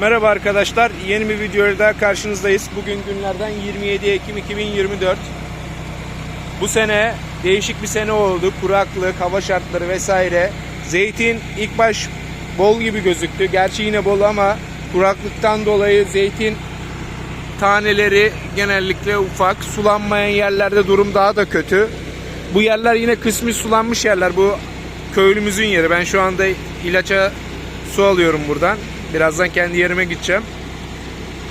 Merhaba arkadaşlar. Yeni bir videoyla daha karşınızdayız. Bugün günlerden 27 Ekim 2024. Bu sene değişik bir sene oldu. Kuraklık, hava şartları vesaire. Zeytin ilk baş bol gibi gözüktü. Gerçi yine bol ama kuraklıktan dolayı zeytin taneleri genellikle ufak. Sulanmayan yerlerde durum daha da kötü. Bu yerler yine kısmi sulanmış yerler. Bu köylümüzün yeri. Ben şu anda ilaça su alıyorum buradan. Birazdan kendi yerime gideceğim.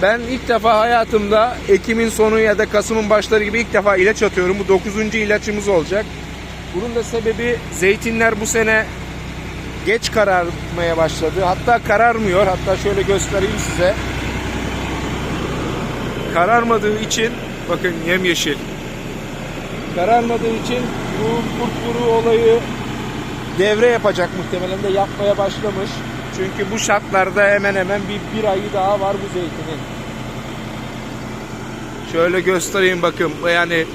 Ben ilk defa hayatımda Ekim'in sonu ya da Kasım'ın başları gibi ilk defa ilaç atıyorum. Bu 9. ilaçımız olacak. Bunun da sebebi zeytinler bu sene geç kararmaya başladı. Hatta kararmıyor. Hatta şöyle göstereyim size. Kararmadığı için bakın yemyeşil. Kararmadığı için bu kurt olayı devre yapacak muhtemelen de yapmaya başlamış. Çünkü bu şartlarda hemen hemen bir, bir ayı daha var bu zeytinin. Şöyle göstereyim bakın. Yani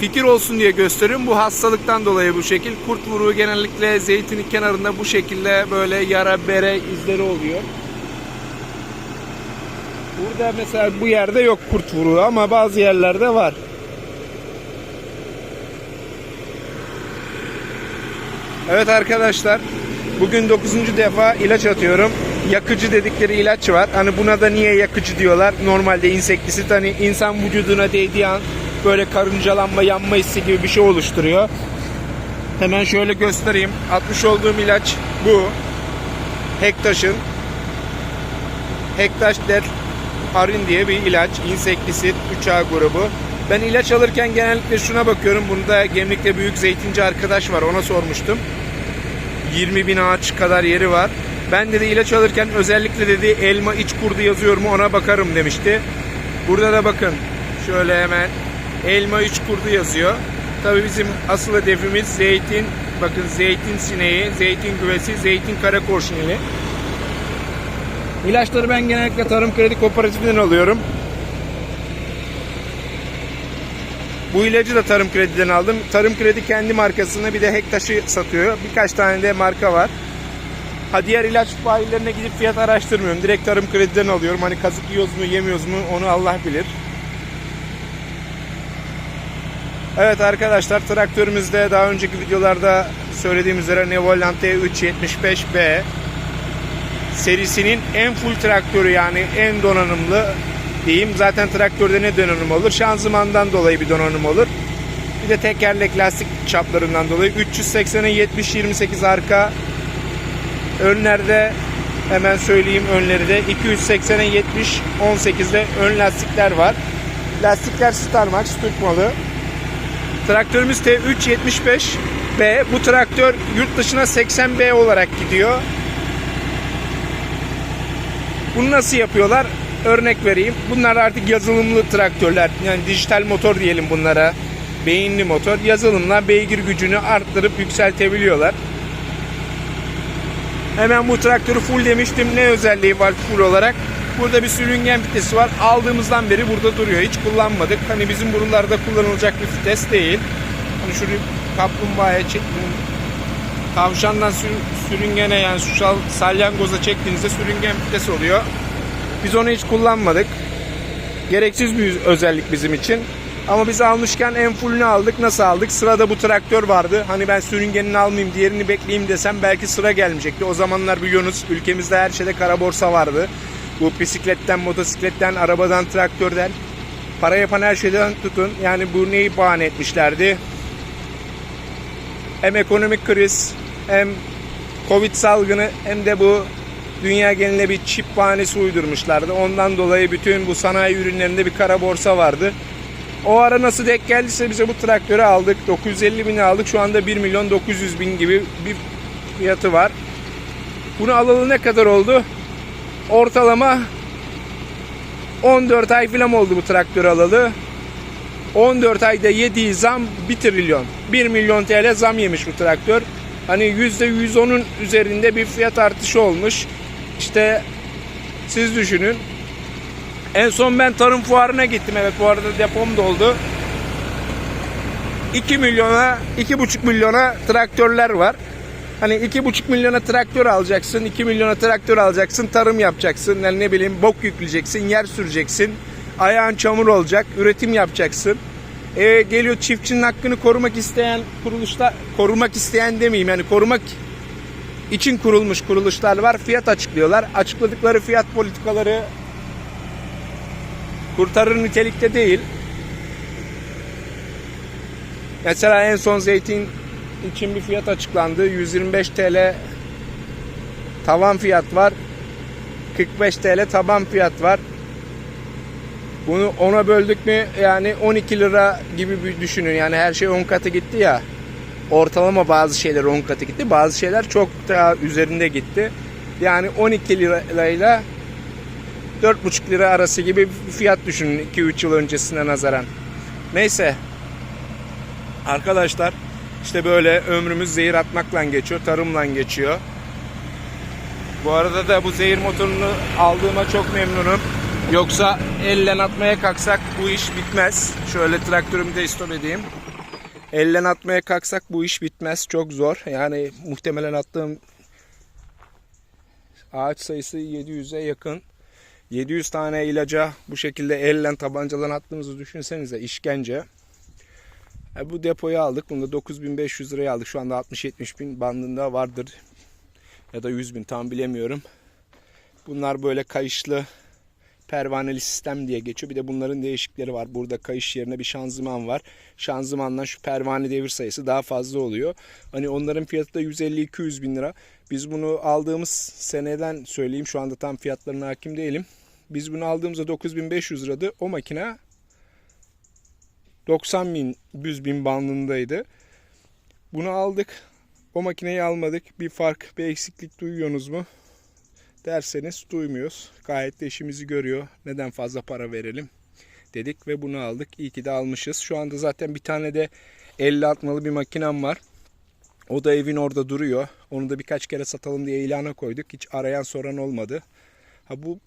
fikir olsun diye gösteriyorum. Bu hastalıktan dolayı bu şekil. Kurt vuruğu genellikle zeytinin kenarında bu şekilde böyle yara bere izleri oluyor. Burada mesela bu yerde yok kurt vuruğu ama bazı yerlerde var. Evet arkadaşlar. Bugün 9. defa ilaç atıyorum. Yakıcı dedikleri ilaç var. Hani buna da niye yakıcı diyorlar? Normalde insektisit hani insan vücuduna değdiği an böyle karıncalanma, yanma hissi gibi bir şey oluşturuyor. Hemen şöyle göstereyim. Atmış olduğum ilaç bu. Hektaş'ın Hektaş Der Harin diye bir ilaç. İnsektisit 3A grubu. Ben ilaç alırken genellikle şuna bakıyorum. Bunda Gemlik'te büyük zeytinci arkadaş var. Ona sormuştum. 20 bin ağaç kadar yeri var. Ben dedi ilaç alırken özellikle dedi elma iç kurdu yazıyor mu ona bakarım demişti. Burada da bakın şöyle hemen elma iç kurdu yazıyor. Tabii bizim asıl hedefimiz zeytin. Bakın zeytin sineği, zeytin güvesi, zeytin kara korşinili. İlaçları ben genellikle Tarım Kredi Kooperatifinden alıyorum. Bu ilacı da Tarım Kredi'den aldım. Tarım Kredi kendi markasını bir de Hektaş'ı satıyor. Birkaç tane de marka var. Ha diğer ilaç bayilerine gidip fiyat araştırmıyorum. Direkt Tarım Kredi'den alıyorum. Hani kazık yiyoruz mu yemiyoruz mu onu Allah bilir. Evet arkadaşlar traktörümüzde daha önceki videolarda söylediğim üzere Nevoland T375B serisinin en full traktörü yani en donanımlı diyeyim. Zaten traktörde ne donanım olur? Şanzımandan dolayı bir donanım olur. Bir de tekerlek lastik çaplarından dolayı 380'e 70-28 arka önlerde hemen söyleyeyim önleri de 280'e 70 18'de ön lastikler var. Lastikler Starmax Türk malı. Traktörümüz T375B. Bu traktör yurt dışına 80B olarak gidiyor. Bunu nasıl yapıyorlar? Örnek vereyim. Bunlar artık yazılımlı traktörler. Yani dijital motor diyelim bunlara. Beyinli motor. Yazılımla beygir gücünü arttırıp yükseltebiliyorlar. Hemen bu traktörü full demiştim. Ne özelliği var full olarak? Burada bir sürüngen vitesi var. Aldığımızdan beri burada duruyor. Hiç kullanmadık. Hani bizim buralarda kullanılacak bir vites değil. Hani şunu kaplumbağaya çektim. Tavşandan sür- sürüngene yani şu sal- salyangoza çektiğinizde sürüngen vites oluyor. Biz onu hiç kullanmadık. Gereksiz bir özellik bizim için. Ama biz almışken en fullünü aldık. Nasıl aldık? Sırada bu traktör vardı. Hani ben sürüngenini almayayım, diğerini bekleyeyim desem belki sıra gelmeyecekti. O zamanlar biliyorsunuz ülkemizde her şeyde kara borsa vardı. Bu bisikletten, motosikletten, arabadan, traktörden para yapan her şeyden tutun. Yani bu neyi bahane etmişlerdi? Hem ekonomik kriz, hem Covid salgını hem de bu dünya geneline bir çip bahanesi uydurmuşlardı. Ondan dolayı bütün bu sanayi ürünlerinde bir kara borsa vardı. O ara nasıl denk geldiyse bize bu traktörü aldık. 950 bini aldık. Şu anda 1 milyon 900 bin gibi bir fiyatı var. Bunu alalı ne kadar oldu? Ortalama 14 ay falan oldu bu traktörü alalı. 14 ayda yediği zam 1 trilyon. 1 milyon TL zam yemiş bu traktör. Hani %110'un üzerinde bir fiyat artışı olmuş. İşte siz düşünün. En son ben tarım fuarına gittim. Evet bu arada depom doldu. 2 milyona, 2,5 milyona traktörler var. Hani iki buçuk milyona traktör alacaksın, 2 milyona traktör alacaksın, tarım yapacaksın, yani ne bileyim bok yükleyeceksin, yer süreceksin, ayağın çamur olacak, üretim yapacaksın. E, geliyor çiftçinin hakkını korumak isteyen kuruluşlar, korumak isteyen demeyeyim yani korumak için kurulmuş kuruluşlar var. Fiyat açıklıyorlar. Açıkladıkları fiyat politikaları kurtarır nitelikte değil. Mesela en son zeytin için bir fiyat açıklandı. 125 TL tavan fiyat var. 45 TL taban fiyat var. Bunu ona böldük mü yani 12 lira gibi bir düşünün. Yani her şey 10 katı gitti ya. Ortalama bazı şeyler 10 katı gitti. Bazı şeyler çok daha üzerinde gitti. Yani 12 lirayla 4,5 lira arası gibi bir fiyat düşünün 2-3 yıl öncesine nazaran. Neyse. Arkadaşlar işte böyle ömrümüz zehir atmakla geçiyor, tarımla geçiyor. Bu arada da bu zehir motorunu aldığıma çok memnunum. Yoksa elle atmaya kalksak bu iş bitmez. Şöyle traktörümü de istop edeyim. Elle atmaya kalksak bu iş bitmez. Çok zor. Yani muhtemelen attığım ağaç sayısı 700'e yakın. 700 tane ilaca bu şekilde elle tabancadan attığımızı düşünsenize işkence. E, bu depoyu aldık. Bunu da 9500 liraya aldık. Şu anda 60-70 bin bandında vardır. Ya da 100 bin tam bilemiyorum. Bunlar böyle kayışlı pervaneli sistem diye geçiyor. Bir de bunların değişikleri var. Burada kayış yerine bir şanzıman var. Şanzımandan şu pervane devir sayısı daha fazla oluyor. Hani onların fiyatı da 150-200 bin lira. Biz bunu aldığımız seneden söyleyeyim. Şu anda tam fiyatlarına hakim değilim. Biz bunu aldığımızda 9500 liradı. O makine 90 bin, 100 bin bandındaydı. Bunu aldık. O makineyi almadık. Bir fark, bir eksiklik duyuyorsunuz mu? Derseniz duymuyoruz. Gayet de işimizi görüyor. Neden fazla para verelim dedik ve bunu aldık. İyi ki de almışız. Şu anda zaten bir tane de 50 atmalı bir makinem var. O da evin orada duruyor. Onu da birkaç kere satalım diye ilana koyduk. Hiç arayan soran olmadı. Ha bu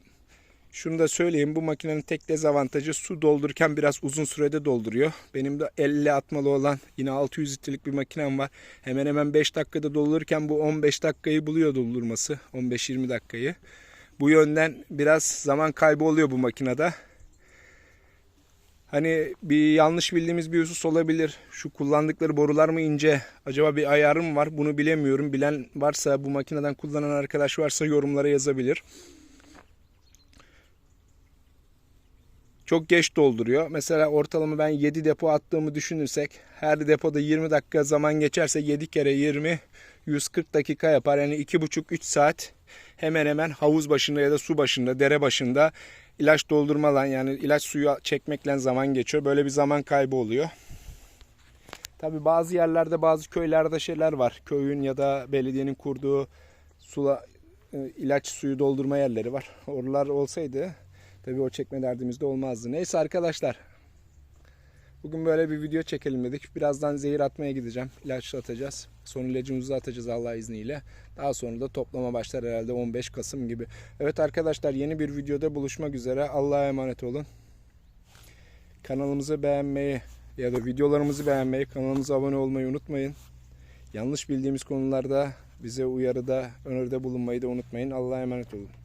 şunu da söyleyeyim bu makinenin tek dezavantajı su doldururken biraz uzun sürede dolduruyor. Benim de 50 atmalı olan yine 600 litrelik bir makinem var. Hemen hemen 5 dakikada doldururken bu 15 dakikayı buluyor doldurması. 15-20 dakikayı. Bu yönden biraz zaman kaybı oluyor bu makinede. Hani bir yanlış bildiğimiz bir husus olabilir. Şu kullandıkları borular mı ince? Acaba bir ayarı mı var? Bunu bilemiyorum. Bilen varsa bu makineden kullanan arkadaş varsa yorumlara yazabilir. Çok geç dolduruyor. Mesela ortalama ben 7 depo attığımı düşünürsek her depoda 20 dakika zaman geçerse 7 kere 20 140 dakika yapar. Yani 2,5-3 saat hemen hemen havuz başında ya da su başında, dere başında ilaç doldurmalan yani ilaç suyu çekmekle zaman geçiyor. Böyle bir zaman kaybı oluyor. Tabi bazı yerlerde bazı köylerde şeyler var. Köyün ya da belediyenin kurduğu sula ilaç suyu doldurma yerleri var. Oralar olsaydı Tabii o çekme derdimiz de olmazdı. Neyse arkadaşlar. Bugün böyle bir video çekelim dedik. Birazdan zehir atmaya gideceğim. İlaç atacağız. Son ilacımızı atacağız Allah izniyle. Daha sonra da toplama başlar herhalde 15 Kasım gibi. Evet arkadaşlar yeni bir videoda buluşmak üzere. Allah'a emanet olun. Kanalımızı beğenmeyi ya da videolarımızı beğenmeyi, kanalımıza abone olmayı unutmayın. Yanlış bildiğimiz konularda bize uyarıda, öneride bulunmayı da unutmayın. Allah'a emanet olun.